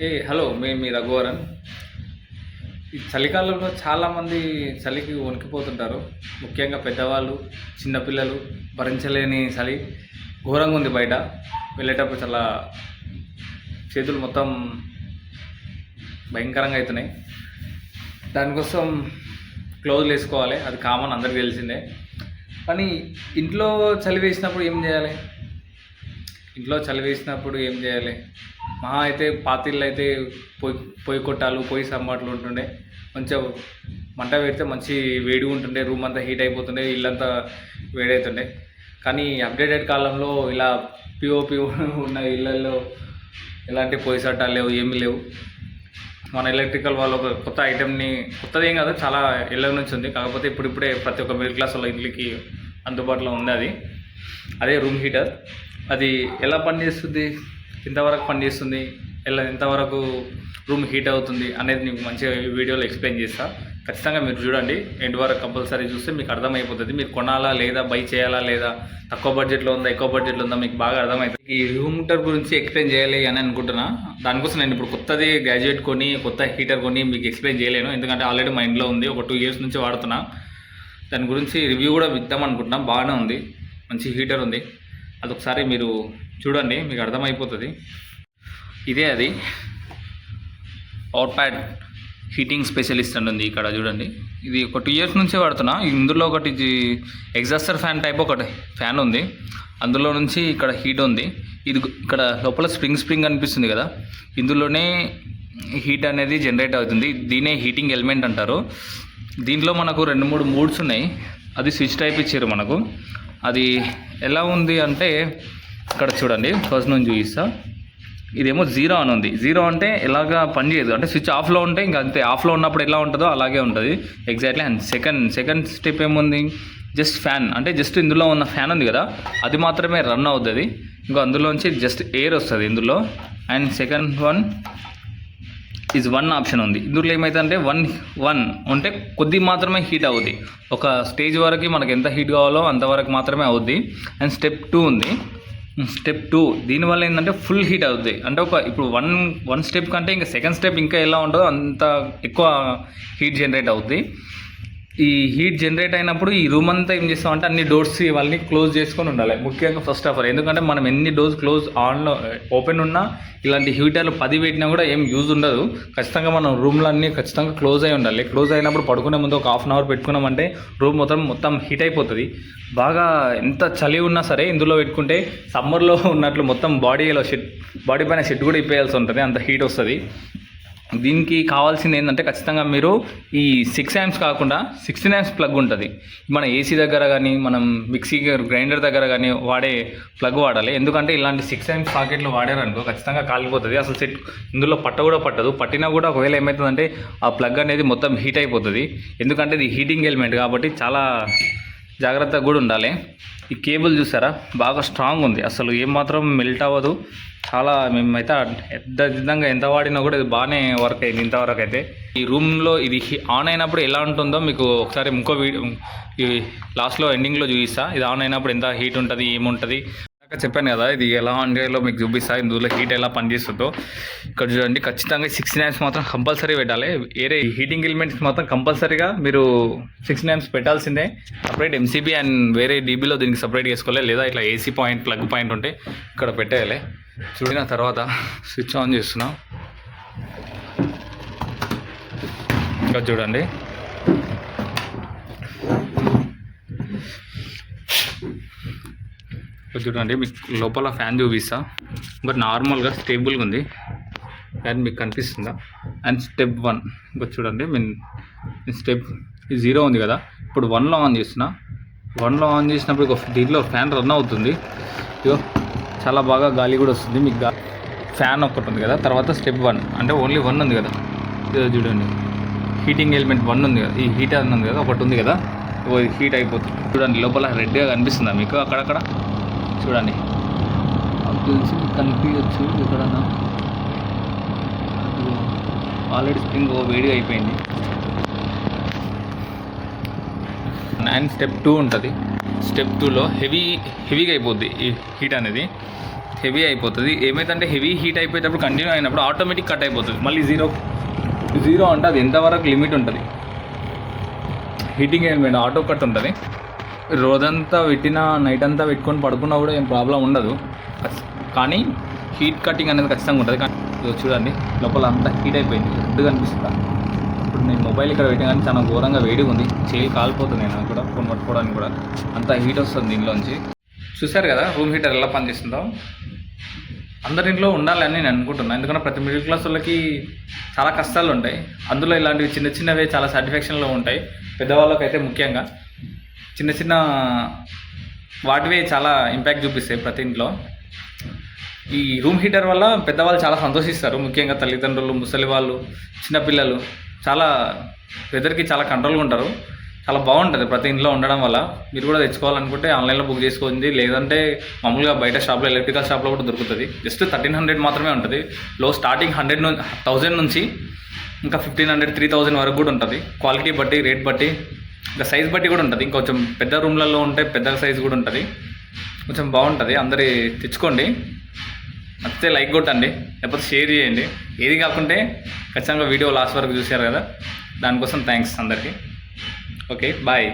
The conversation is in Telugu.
ఏ హలో మేము మీ రఘువరన్ ఈ చలికాలంలో చాలామంది చలికి వణికిపోతుంటారు. ముఖ్యంగా పెద్దవాళ్ళు చిన్నపిల్లలు భరించలేని చలి ఘోరంగా ఉంది బయట. వెళ్ళేటప్పుడు చాలా చేతులు మొత్తం భయంకరంగా అవుతున్నాయి. దానికోసం క్లోజ్లు వేసుకోవాలి అది కామన్ అందరికీ తెలిసిందే. కానీ ఇంట్లో చలి వేసినప్పుడు ఏం చేయాలి? ఇంట్లో చలి వేసినప్పుడు ఏం చేయాలి? మహా అయితే పాతిళ్ళు అయితే పొయ్యి పొయ్యి కొట్టాలు పొయ్యి సమ్మాట్లు ఉంటుండే. మంచిగా మంట పెడితే మంచి వేడి ఉంటుండే రూమ్ అంతా హీట్ అయిపోతుండే ఇల్లంతా వేడవుతుండే కానీ అప్డేటెడ్ కాలంలో ఇలా పిఓపి ఉన్న ఇళ్ళల్లో ఎలాంటి పొయ్యి సట్టాలు లేవు ఏమీ లేవు. మన ఎలక్ట్రికల్ వాళ్ళు ఒక కొత్త ఐటెంని కొత్తది ఏం కాదు చాలా ఇళ్ళ నుంచి ఉంది. కాకపోతే ఇప్పుడిప్పుడే ప్రతి ఒక్క మిడిల్ క్లాస్ వాళ్ళ ఇంటికి అందుబాటులో ఉంది అది. అదే రూమ్ హీటర్. అది ఎలా పనిచేస్తుంది? ఎంతవరకు పనిచేస్తుంది ఎలా ఎంతవరకు రూమ్ హీట్ అవుతుంది అనేది మీకు మంచిగా వీడియోలో ఎక్స్ప్లెయిన్ చేస్తా. ఖచ్చితంగా మీరు చూడండి ఎండ్ వరకు కంపల్సరీ చూస్తే మీకు అర్థమైపోతుంది. మీరు కొనాలా లేదా బై చేయాలా లేదా తక్కువ బడ్జెట్లో ఉందా ఎక్కువ బడ్జెట్లో ఉందా మీకు బాగా అర్థమవుతుంది ఈ రూమ్ హీటర్ గురించి ఎక్స్ప్లెయిన్ చేయాలి అని అనుకుంటున్నా. దానికోసం నేను ఇప్పుడు కొత్తది గ్రాడ్యుయేట్ కొని కొత్త హీటర్ కొని మీకు ఎక్స్ప్లెయిన్ చేయలేను. ఎందుకంటే ఆల్రెడీ మా ఇంట్లో ఉంది ఒక టూ ఇయర్స్ నుంచి వాడుతున్నా. దాని గురించి రివ్యూ కూడా ఇద్దాం అనుకుంటున్నాం. బాగానే ఉంది మంచి హీటర్ ఉంది. అదొకసారి మీరు చూడండి మీకు అర్థమైపోతుంది. ఇదే అది. అవుట్ ప్యాడ్ హీటింగ్ స్పెషలిస్ట్ అని ఉంది ఇక్కడ చూడండి. ఇది ఒక టూ ఇయర్స్ నుంచే వాడుతున్నా. ఇందులో ఒకటి ఎగ్జాస్టర్ ఫ్యాన్ టైప్ ఒకటి ఫ్యాన్ ఉంది. అందులో నుంచి ఇక్కడ హీట్ ఉంది. ఇది ఇక్కడ లోపల స్ప్రింగ్ స్ప్రింగ్ అనిపిస్తుంది కదా. ఇందులోనే హీట్ అనేది జనరేట్ అవుతుంది. దీనే హీటింగ్ ఎలిమెంట్ అంటారు. దీంట్లో మనకు రెండు మూడు మూడ్స్ ఉన్నాయి. అది స్విచ్ టైప్ ఇచ్చారు మనకు. అది ఎలా ఉంది అంటే ఇక్కడ చూడండి ఫస్ట్ నుంచి చూపిస్తా. ఇదేమో జీరో అని ఉంది. జీరో అంటే ఎలాగా పనిచేయదు అంటే స్విచ్ ఆఫ్లో ఉంటే ఇంకా అంతే. ఆఫ్లో ఉన్నప్పుడు ఎలా ఉంటుందో అలాగే ఉంటుంది. Exactly and second second step ఏముంది? జస్ట్ ఫ్యాన్ అంటే జస్ట్ ఇందులో ఉన్న ఫ్యాన్ ఉంది కదా అది మాత్రమే రన్ అవుతుంది. ఇంకా అందులోంచి జస్ట్ ఎయిర్ వస్తుంది ఇందులో. And second one is one option ఉంది. ఇందులో ఏమైతుందంటే వన్ వన్ అంటే కొద్ది మాత్రమే హీట్ అవుద్ది. ఒక స్టేజ్ వరకు మనకు ఎంత హీట్ కావాలో అంతవరకు మాత్రమే అవుద్ది. అండ్ స్టెప్ టూ ఉంది. Hmm, స్టెప్ టూ దీనివల్ల ఏంటంటే ఫుల్ హీట్ అవుద్ది. అంటే ఒక ఇప్పుడు వన్ వన్ స్టెప్ కంటే ఇంకా సెకండ్ స్టెప్ ఇంకా ఎలా ఉంటుందో అంత ఎక్కువ హీట్ జనరేట్ అవుద్ది. ఈ హీట్ జనరేట్ అయినప్పుడు ఈ రూమ్ అంతా ఏం చేస్తామంటే అన్ని డోర్స్ ఇవన్నీ క్లోజ్ చేసుకొని ఉండాలి. ముఖ్యంగా ఫస్ట్ ఆఫ్ ఆల్ ఎందుకంటే మనం ఎన్ని డోర్స్ క్లోజ్ ఆన్లో ఓపెన్ ఉన్నా ఇలాంటి హీటర్లు పది పెట్టినా కూడా ఏం యూజ్ ఉండదు. ఖచ్చితంగా మనం రూమ్లో అన్నీ ఖచ్చితంగా క్లోజ్ అయి ఉండాలి. క్లోజ్ అయినప్పుడు పడుకునే ముందు ఒక హాఫ్ అన్ అవర్ పెట్టుకున్నామంటే రూమ్ మొత్తం మొత్తం హీట్ అయిపోతుంది. బాగా ఎంత చలి ఉన్నా సరే ఇందులో పెట్టుకుంటే సమ్మర్లో ఉన్నట్లు మొత్తం బాడీలో షెడ్ బాడీ పైన షెడ్ కూడా ఇప్పేయాల్సి ఉంటుంది. అంత హీట్ వస్తుంది. దీనికి కావాల్సింది ఏంటంటే ఖచ్చితంగా మీరు ఈ సిక్స్ యామ్స్ కాకుండా సిక్స్టీన్ యామ్స్ ప్లగ్ ఉంటుంది. మన ఏసీ దగ్గర కానీ మనం మిక్సీ గ్రైండర్ దగ్గర కానీ వాడే ప్లగ్ వాడాలి. ఎందుకంటే ఇలాంటి సిక్స్ యామ్స్ పాకెట్లు వాడారనుకో ఖచ్చితంగా కాలిపోతుంది. అసలు సెట్ ఇందులో పట్ట కూడా పట్టదు. పట్టినా కూడా ఒకవేళ ఏమవుతుందంటే ఆ ప్లగ్ అనేది మొత్తం హీట్ అయిపోతుంది. ఎందుకంటే ఇది హీటింగ్ ఎలిమెంట్ కాబట్టి చాలా జాగ్రత్తగా కూడా ఉండాలి. ఈ కేబుల్ చూసారా? బాగా స్ట్రాంగ్ ఉంది. అసలు ఏమాత్రం మెల్ట్ అవ్వదు. చాలా మేమైతే ఎంత విధంగా ఎంత వాడినా కూడా ఇది బాగానే వర్క్ అయింది ఇంతవరకు అయితే ఈ రూమ్లో ఇది ఆన్ అయినప్పుడు ఎలా ఉంటుందో మీకు ఒకసారి ఇంకో వీడియో ఈ లాస్ట్లో ఎండింగ్లో చూపిస్తా. ఇది ఆన్ అయినప్పుడు ఎంత హీట్ ఉంటుంది ఏముంటుంది. చెప్పాను కదా ఇది ఎలా ఆన్ చేయాలో మీకు చూపిస్తా ఇందులో హీట్ ఎలా పనిచేస్తుందో. ఇక్కడ చూడండి ఖచ్చితంగా సిక్స్ నైన్స్ మాత్రం కంపల్సరీ పెట్టాలి. వేరే హీటింగ్ ఎలిమెంట్స్ మాత్రం కంపల్సరీగా మీరు సిక్స్ నైన్స్ పెట్టాల్సిందే. సపరేట్ ఎంసీబీ అండ్ వేరే డీబీలో దీనికి సపరేట్ చేసుకోవాలి లేదా ఇట్లా ఏసీ పాయింట్ ప్లగ్ పాయింట్ ఉంటే ఇక్కడ పెట్టేయాలి. చూడిన తర్వాత స్విచ్ ఆన్ చేస్తున్నాం. ఇంకా చూడండి. ఇక్కడ చూడండి మీకు లోపల ఫ్యాన్ చూపిస్తా. బట్ నార్మల్గా స్టేబుల్గా ఉంది. ఫ్యాన్ మీకు కనిపిస్తుందా? అండ్ స్టెప్ వన్ ఇంకా చూడండి మీన్ స్టెప్ జీరో ఉంది కదా. ఇప్పుడు వన్లో ఆన్ చేసిన వన్లో ఆన్ చేసినప్పుడు ఒక దీంట్లో ఫ్యాన్ రన్ అవుతుంది. ఇగో చాలా బాగా గాలి కూడా వస్తుంది. మీకు గా ఫ్యాన్ ఒకటి ఉంది కదా. తర్వాత స్టెప్ వన్ అంటే ఓన్లీ వన్ ఉంది కదా. ఇదో చూడండి. హీటింగ్ ఎలిమెంట్ వన్ ఉంది కదా. ఈ హీటర్ ఉంది కదా. ఒకటి ఉంది కదా. ఓ హీట్ అయిపోతుంది. చూడండి లోపల రెడ్గా కనిపిస్తుందా మీకు? అక్కడక్కడ. చూడండి. తెలిసి కనిపించచ్చు ఎక్కడన్నా. ఆల్రెడీ స్ప్రింగ్ వేడిగా అయిపోయింది. అండ్ స్టెప్ టూ ఉంటుంది. స్టెప్ టూలో హెవీ హెవీగా అయిపోద్ది ఈ హీట్ అనేది. హెవీ అయిపోతుంది. ఏమైందంటే హెవీ హీట్ అయిపోయేటప్పుడు కంటిన్యూ అయినప్పుడు ఆటోమేటిక్ కట్ అయిపోతుంది. మళ్ళీ జీరో జీరో అంటే అది ఎంతవరకు లిమిట్ ఉంటుంది? హీటింగ్ ఏం ఆటో కట్ ఉంటుంది. రోజంతా పెట్టినా నైట్ అంతా పెట్టుకొని పడుకున్నా కూడా ఏం ప్రాబ్లం ఉండదు. కానీ హీట్ కటింగ్ అనేది ఖచ్చితంగా ఉంటుంది. కానీ చూడండి లోపల అంతా హీట్ అయిపోయింది. రెడ్గా అనిపిస్తుంది ఇప్పుడు నేను మొబైల్ ఇక్కడ పెట్టిన కానీ చాలా ఘోరంగా వేడిగా ఉంది. చేయి కాలిపోతుంది నాకు కూడా ఫోన్ పట్టుకోవడానికి కూడా. అంత హీట్ వస్తుంది దీనిలోంచి. చూశారు కదా రూమ్ హీటర్ ఎలా పనిచేస్తుందో? అందరి ఇంట్లో ఉండాలని నేను అనుకుంటున్నాను ఎందుకంటే ప్రతి మిడిల్ క్లాస్ వాళ్ళకి చాలా కష్టాలు ఉంటాయి. అందులో ఇలాంటివి చిన్న చిన్నవి చాలా సాటిస్ఫాక్షన్లో ఉంటాయి. పెద్దవాళ్ళకైతే ముఖ్యంగా. చిన్న చిన్న వాటివే చాలా ఇంపాక్ట్ చూపిస్తాయి ప్రతి ఇంట్లో. ఈ రూమ్ హీటర్ వల్ల పెద్దవాళ్ళు చాలా సంతోషిస్తారు. ముఖ్యంగా తల్లిదండ్రులు ముసలి వాళ్ళు చిన్నపిల్లలు చాలా వెదర్కి చాలా కంట్రోల్గా ఉంటారు. చాలా బాగుంటుంది ప్రతి ఇంట్లో ఉండడం వల్ల. మీరు కూడా తెచ్చుకోవాలనుకుంటే ఆన్లైన్లో బుక్ చేసుకోండి. లేదంటే మామూలుగా బయట షాప్లో ఎలక్ట్రికల్ షాప్లో కూడా దొరుకుతుంది. జస్ట్ థర్టీన్ హండ్రెడ్ మాత్రమే ఉంటుంది. లో స్టార్టింగ్ హండ్రెడ్ నుంచి థౌజండ్ నుంచి ఇంకా ఫిఫ్టీన్ హండ్రెడ్ త్రీ థౌజండ్ వరకు కూడా ఉంటుంది. క్వాలిటీ బట్టి రేట్ బట్టి ఇంకా సైజ్ బట్టి కూడా ఉంటుంది. ఇంకొంచెం పెద్ద రూమ్లలో ఉంటే పెద్ద సైజ్ కూడా ఉంటుంది. కొంచెం బాగుంటుంది. అందరి తెచ్చుకోండి. నచ్చితే లైక్ కొట్టండి. లేకపోతే షేర్ చేయండి. ఏది కాకుంటే ఖచ్చితంగా వీడియో లాస్ట్ వరకు చూశారు కదా. దానికోసం థ్యాంక్స్ అందరికీ. Okay bye